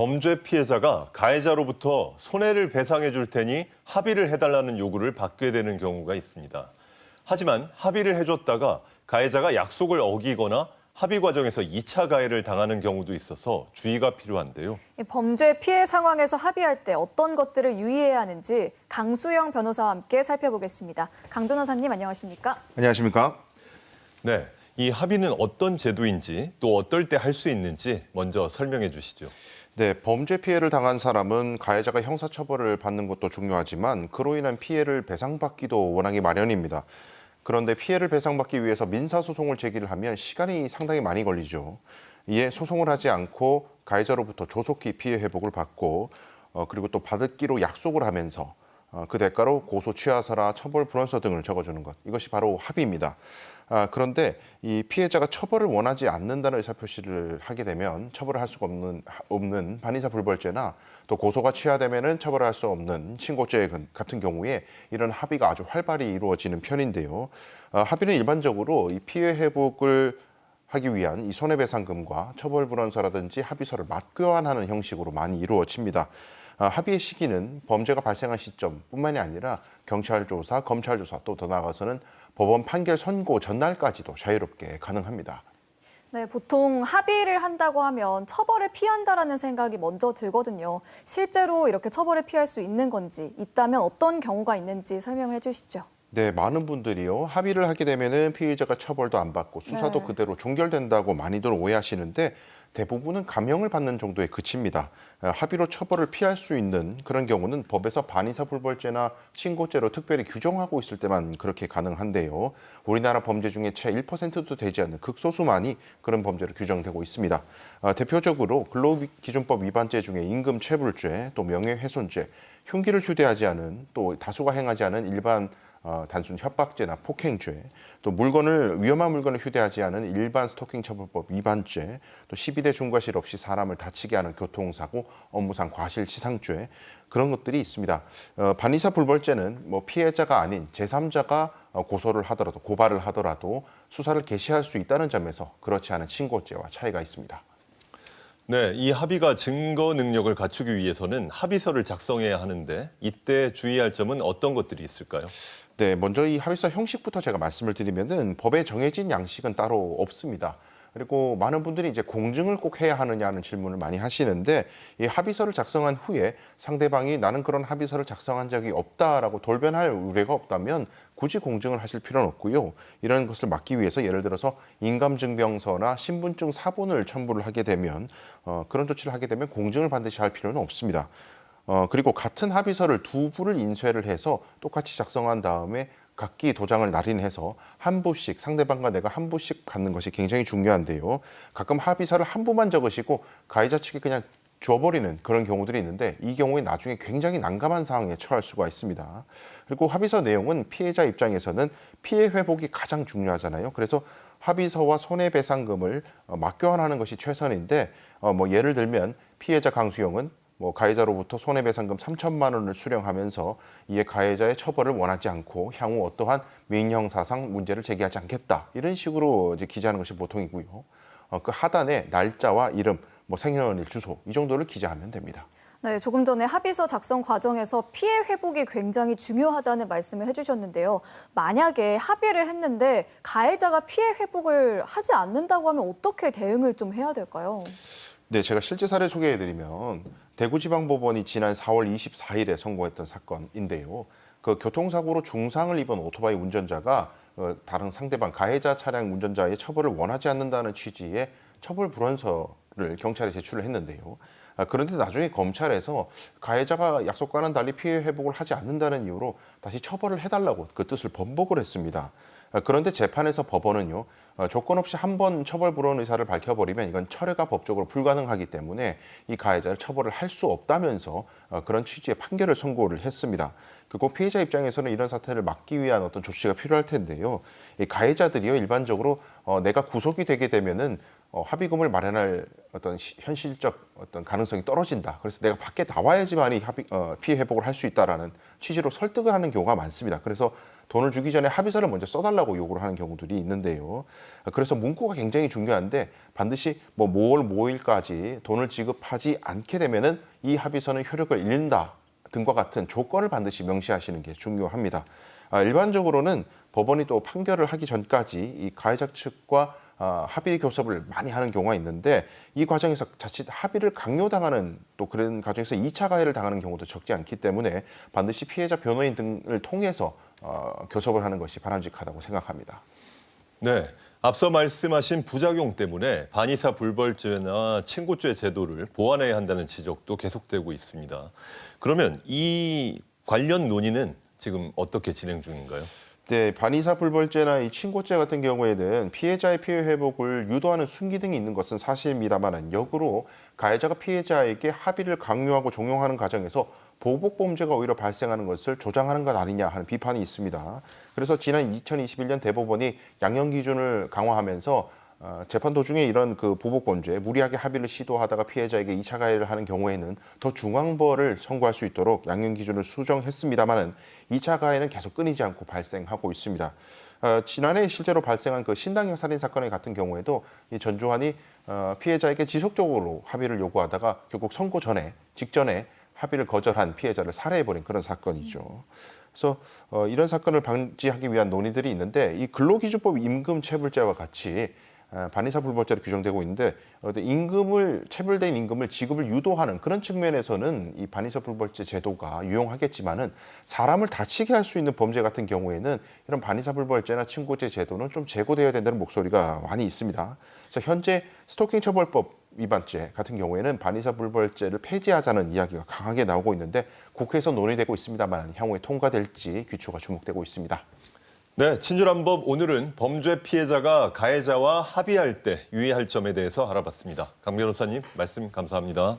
범죄 피해자가 가해자로부터 손해를 배상해 줄 테니 합의를 해달라는 요구를 받게 되는 경우가 있습니다. 하지만 합의를 해줬다가 가해자가 약속을 어기거나 합의 과정에서 2차 가해를 당하는 경우도 있어서 주의가 필요한데요. 이 범죄 피해 상황에서 합의할 때 어떤 것들을 유의해야 하는지 강수영 변호사와 함께 살펴보겠습니다. 강 변호사님 안녕하십니까? 안녕하십니까? 네, 이 합의는 어떤 제도인지 또 어떨 때 할 수 있는지 먼저 설명해 주시죠. 네, 범죄 피해를 당한 사람은 가해자가 형사처벌을 받는 것도 중요하지만 그로 인한 피해를 배상받기도 원하기 마련입니다. 그런데 피해를 배상받기 위해서 민사소송을 제기를 하면 시간이 상당히 많이 걸리죠. 이에 소송을 하지 않고 가해자로부터 조속히 피해 회복을 받고 어, 그리고 또 받을기로 약속을 하면서 어, 그 대가로 고소 취하서나 처벌 불원서 등을 적어주는 것 이것이 바로 합의입니다. 아, 그런데 이 피해자가 처벌을 원하지 않는다는 의사 표시를 하게 되면 처벌을 할 수가 없는 없는 반의사 불벌죄나 또 고소가 취하되면은 처벌할 수 없는 신고죄 같은 경우에 이런 합의가 아주 활발히 이루어지는 편인데요. 아, 합의는 일반적으로 이 피해 회복을 하기 위한 이 손해배상금과 처벌 불원서라든지 합의서를 맞교환하는 형식으로 많이 이루어집니다. 아, 합의의 시기는 범죄가 발생한 시점뿐만이 아니라 경찰 조사, 검찰 조사 또 더 나아가서는 법원 판결 선고 전날까지도 자유롭게 가능합니다. 네, 보통 합의를 한다고 하면 처벌을 피한다라는 생각이 먼저 들거든요. 실제로 이렇게 처벌을 피할 수 있는 건지, 있다면 어떤 경우가 있는지 설명을 해주시죠. 네, 많은 분들이요. 합의를 하게 되면은 피해자가 처벌도 안 받고 수사도 네. 그대로 종결된다고 많이들 오해하시는데 대부분은 감형을 받는 정도에 그칩니다. 어, 합의로 처벌을 피할 수 있는 그런 경우는 법에서 반의사 불벌죄나 신고죄로 특별히 규정하고 있을 때만 그렇게 가능한데요. 우리나라 범죄 중에 채 1%도 되지 않는 극소수만이 그런 범죄로 규정되고 있습니다. 어, 대표적으로 근로기준법 위반죄 중에 임금체불죄, 또 명예훼손죄, 흉기를 휴대하지 않은 또 다수가 행하지 않은 일반 어, 단순 협박죄나 폭행죄, 또 물건을 위험한 물건을 휴대하지 않은 일반 스토킹 처벌법 위반죄, 또 12대 중과실 없이 사람을 다치게 하는 교통사고, 업무상 과실치상죄 그런 것들이 있습니다. 어, 반의사 불벌죄는 뭐 피해자가 아닌 제3자가 어, 고소를 하더라도 고발을 하더라도 수사를 개시할 수 있다는 점에서 그렇지 않은 신고죄와 차이가 있습니다. 네, 이 합의가 증거 능력을 갖추기 위해서는 합의서를 작성해야 하는데 이때 주의할 점은 어떤 것들이 있을까요? 네, 먼저 이 합의서 형식부터 제가 말씀을 드리면은 법에 정해진 양식은 따로 없습니다. 그리고 많은 분들이 이제 공증을 꼭 해야 하느냐는 질문을 많이 하시는데 이 합의서를 작성한 후에 상대방이 나는 그런 합의서를 작성한 적이 없다라고 돌변할 우려가 없다면 굳이 공증을 하실 필요는 없고요. 이런 것을 막기 위해서 예를 들어서 인감증명서나 신분증 사본을 첨부를 하게 되면 어, 그런 조치를 하게 되면 공증을 반드시 할 필요는 없습니다. 어, 그리고 같은 합의서를 두 부를 인쇄를 해서 똑같이 작성한 다음에 각기 도장을 날인해서 한 부씩 상대방과 내가 한 부씩 갖는 것이 굉장히 중요한데요. 가끔 합의서를 한 부만 적으시고 가해자 측이 그냥 줘버리는 그런 경우들이 있는데 이 경우에 나중에 굉장히 난감한 상황에 처할 수가 있습니다. 그리고 합의서 내용은 피해자 입장에서는 피해 회복이 가장 중요하잖아요. 그래서 합의서와 손해배상금을 어, 맞교환하는 것이 최선인데 어, 뭐 예를 들면 피해자 강수영은 뭐 가해자로부터 손해배상금 3천만 원을 수령하면서 이에 가해자의 처벌을 원하지 않고 향후 어떠한 민형사상 문제를 제기하지 않겠다 이런 식으로 이제 기재하는 것이 보통이고요. 어, 그 하단에 날짜와 이름, 뭐 생년일, 주소 이 정도를 기재하면 됩니다. 네, 조금 전에 합의서 작성 과정에서 피해 회복이 굉장히 중요하다는 말씀을 해주셨는데요. 만약에 합의를 했는데 가해자가 피해 회복을 하지 않는다고 하면 어떻게 대응을 좀 해야 될까요? 네, 제가 실제 사례 소개해드리면 대구지방법원이 지난 4월 24일에 선고했던 사건인데요. 그 교통사고로 중상을 입은 오토바이 운전자가 어, 다른 상대방 가해자 차량 운전자의 처벌을 원하지 않는다는 취지의 처벌 불원서를 경찰에 제출을 했는데요. 아, 그런데 나중에 검찰에서 가해자가 약속과는 달리 피해 회복을 하지 않는다는 이유로 다시 처벌을 해달라고 그 뜻을 번복을 했습니다. 아, 그런데 재판에서 법원은요 어, 조건 없이 한 번 처벌 불원 의사를 밝혀버리면 이건 철회가 법적으로 불가능하기 때문에 이 가해자를 처벌을 할 수 없다면서 어, 그런 취지의 판결을 선고를 했습니다. 그리고 피해자 입장에서는 이런 사태를 막기 위한 어떤 조치가 필요할 텐데요. 이 가해자들이요 일반적으로 어, 내가 구속이 되게 되면은 어, 합의금을 마련할 어떤 시- 현실적 어떤 가능성이 떨어진다. 그래서 내가 밖에 나와야지만이 합의, 어, 피해 회복을 할 수 있다라는 취지로 설득을 하는 경우가 많습니다. 그래서 돈을 주기 전에 합의서를 먼저 써달라고 요구를 하는 경우들이 있는데요. 그래서 문구가 굉장히 중요한데 반드시 뭐 5월 5일까지 돈을 지급하지 않게 되면은 이 합의서는 효력을 잃는다 등과 같은 조건을 반드시 명시하시는 게 중요합니다. 아, 일반적으로는 법원이 또 판결을 하기 전까지 이 가해자 측과 아, 합의 교섭을 많이 하는 경우가 있는데 이 과정에서 자칫 합의를 강요당하는 또 그런 과정에서 2차 가해를 당하는 경우도 적지 않기 때문에 반드시 피해자 변호인 등을 통해서 어, 교섭을 하는 것이 바람직하다고 생각합니다. 네. 앞서 말씀하신 부작용 때문에 반의사 불벌죄나 친고죄 제도를 보완해야 한다는 지적도 계속되고 있습니다. 그러면 이 관련 논의는 지금 어떻게 진행 중인가요? 네, 반의사 불벌죄나 이 친고죄 같은 경우에는 피해자의 피해 회복을 유도하는 순기 등이 있는 것은 사실입니다만 역으로 가해자가 피해자에게 합의를 강요하고 종용하는 과정에서 보복 범죄가 오히려 발생하는 것을 조장하는 것 아니냐 하는 비판이 있습니다. 그래서 지난 2021년 대법원이 양형 기준을 강화하면서 어, 재판 도중에 이런 그 보복 범죄, 무리하게 합의를 시도하다가 피해자에게 2차 가해를 하는 경우에는 더 중앙벌을 청구할 수 있도록 양형 기준을 수정했습니다만은 2차 가해는 계속 끊이지 않고 발생하고 있습니다. 어, 지난해 실제로 발생한 그 신당형 살인 사건 같은 경우에도 이 전주환이 어, 피해자에게 지속적으로 합의를 요구하다가 결국 선고 전에 직전에 합의를 거절한 피해자를 살해해버린 그런 사건이죠. 그래서 어, 이런 사건을 방지하기 위한 논의들이 있는데 이 근로기준법 임금 체불제와 같이 어, 반의사 불벌죄로 규정되고 있는데 임금을 체불된 임금을 지급을 유도하는 그런 측면에서는 이 반의사 불벌죄 제도가 유용하겠지만은 사람을 다치게 할 수 있는 범죄 같은 경우에는 이런 반의사 불벌죄나 친고죄 제도는 좀 제고되어야 된다는 목소리가 많이 있습니다. 그래서 현재 스토킹 처벌법 위반죄 같은 경우에는 반의사 불벌죄를 폐지하자는 이야기가 강하게 나오고 있는데 국회에서 논의되고 있습니다만 향후에 통과될지 귀추가 주목되고 있습니다. 네, 친절한 법 오늘은 범죄 피해자가 가해자와 합의할 때 유의할 점에 대해서 알아봤습니다. 강 변호사님 말씀 감사합니다.